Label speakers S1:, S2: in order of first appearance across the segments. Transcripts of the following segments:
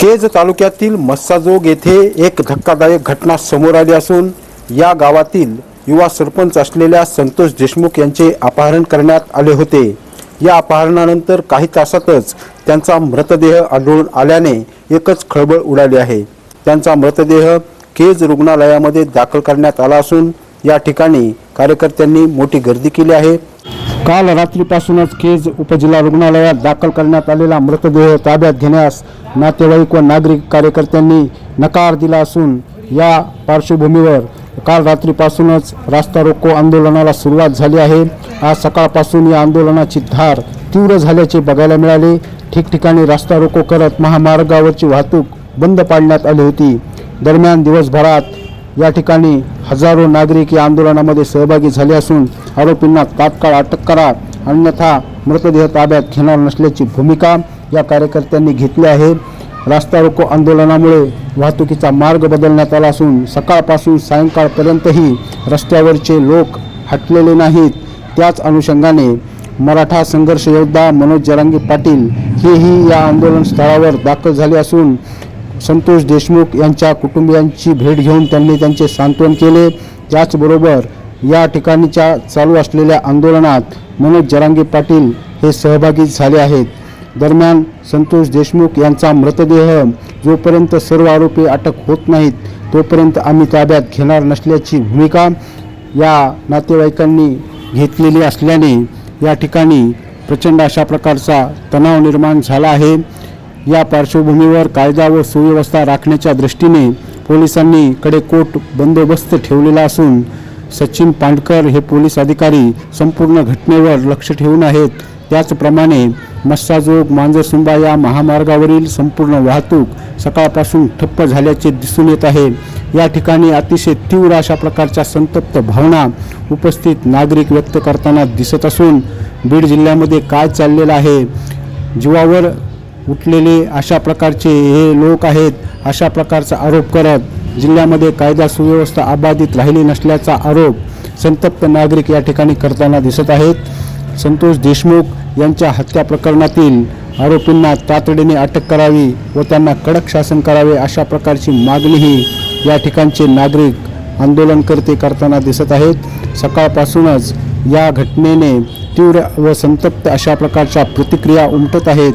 S1: केज तालुक्यातील मस्साजोग येथे एक धक्कादायक घटना समोर आली असून या गावातील युवा सरपंच असलेल्या संतोष देशमुख यांचे अपहरण करण्यात आले होते. या अपहरणानंतर काही तासातच त्यांचा मृतदेह आढळून आल्याने एकच खळबळ उडाली आहे. त्यांचा मृतदेह केज रुग्णालयामध्ये दाखल करण्यात आला असून या ठिकाणी कार्यकर्त्यांनी मोठी गर्दी केली आहे. काल रात्रीपासूनच केज उपजिल्हा रुग्णालयात दाखल करण्यात आलेला मृतदेह ताब्यात घेण्यास नातेवाईक व नागरिक कार्यकर्त्यांनी नकार दिला असून या पार्श्वभूमीवर काल रात्रीपासूनच रास्ता रोको आंदोलनाला सुरुवात झाली आहे. आज सकाळपासून या आंदोलनाची धार तीव्र झाल्याचे बघायला मिळाले. ठिकठिकाणी रास्ता रोको करत महामार्गावरची वाहतूक बंद पाडण्यात आली होती. दरम्यान दिवसभरात या ठिकाणी हजारो नागरिक या आंदोलनामध्ये सहभागी झाले असून आरोपींना तात्काळ अटक करा अन्यथा मृतदेह ताब्यात घेणार नसल्याची भूमिका या कार्यकर्त्यांनी घेतली आहे. रास्ता रोको आंदोलनामुळे वाहतुकीचा मार्ग बदलण्यात आला असून सकाळपासून सायंकाळपर्यंतही रस्त्यावरचे लोक हटलेले नाहीत. त्याच अनुषंगाने मराठा संघर्ष योद्धा मनोज जरांगी पाटील हेही या आंदोलन स्थळावर दाखल झाले असून संतोष देशमुख यांच्या कुटुंबियांची भेट घेऊन त्यांनी त्यांचे सांत्वन केले. त्याचबरोबर या ठिकाणीच्या चालू असलेल्या आंदोलनात मनोज जरांगे पाटील हे सहभागी झाले आहेत. दरम्यान संतोष देशमुख यांचा मृतदेह जोपर्यंत सर्व आरोपी अटक होत नाहीत तोपर्यंत आम्ही ताब्यात घेणार नसल्याची भूमिका या नातेवाईकांनी घेतलेली असल्याने या ठिकाणी प्रचंड अशा प्रकारचा तणाव निर्माण झाला आहे. या पार्श्वभूमीवर कायदा व सुव्यवस्था राखण्याच्या दृष्टीने पोलिसांनी कडेकोट बंदोबस्त ठेवलेला असून सचिन पांडकर हे पोलीस अधिकारी संपूर्ण घटनेवर लक्ष ठेवून आहेत. त्याचप्रमाणे मस्साजोग मांजरसुंबा या महामार्गावरील संपूर्ण वाहतूक सकाळपासून ठप्प झाल्याचे दिसून येत आहे. या ठिकाणी अतिशय तीव्र अशा प्रकारच्या संतप्त भावना उपस्थित नागरिक व्यक्त करताना दिसत असून बीड जिल्ह्यामध्ये काय चाललेलं आहे? जीवावर उठलेले अशा प्रकारचे हे लोक आहेत अशा प्रकारचा आरोप करत जिल्ह्यामध्ये कायदा सुव्यवस्था अबाधित राहिली नसल्याचा आरोप संतप्त नागरिक या ठिकाणी करताना दिसत आहेत. संतोष देशमुख यांच्या हत्या प्रकरणातील आरोपींना तातडीने अटक करावी व त्यांना कडक शासन करावे अशा प्रकारची मागणीही या ठिकाणचे नागरिक आंदोलनकर्ते करताना दिसत आहेत. सकाळपासूनच या घटनेने तीव्र व संतप्त अशा प्रकारच्या प्रतिक्रिया उमटत आहेत.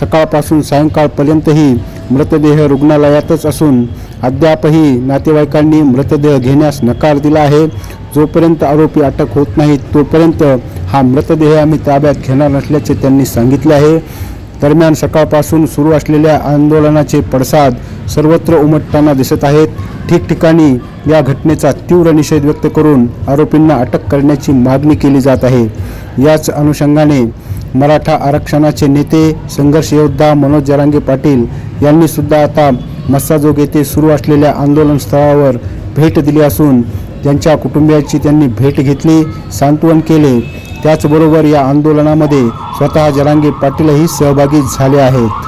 S1: सकाळपासून सायंकाळपर्यंतही मृतदेह रुग्णालयातच असून अद्यापही नातेवाईकांनी मृतदेह घेण्यास नकार दिला आहे. जोपर्यंत आरोपी अटक होत नाहीत तोपर्यंत हा मृतदेह आम्ही ताब्यात घेणार नसल्याचे त्यांनी सांगितले आहे. दरम्यान सकाळपासून सुरू असलेल्या आंदोलनाचे पडसाद सर्वत्र उमटताना दिसत आहेत. ठिकठिकाणी या घटनेचा तीव्र निषेध व्यक्त करून आरोपींना अटक करण्याची मागणी केली जात आहे. याच अनुषंगाने मराठा आरक्षणाचे नेते संघर्ष योद्धा मनोज जरांगे पाटील यांनी सुद्धा आता मस्साजोग येथे सुरू असलेल्या आंदोलन स्थळावर भेट दिली असून त्यांच्या कुटुंबियाची त्यांनी भेट घेतली सांत्वन केले. त्याचबरोबर या आंदोलनामध्ये स्वतः जरांगे पाटीलही सहभागी झाले आहेत.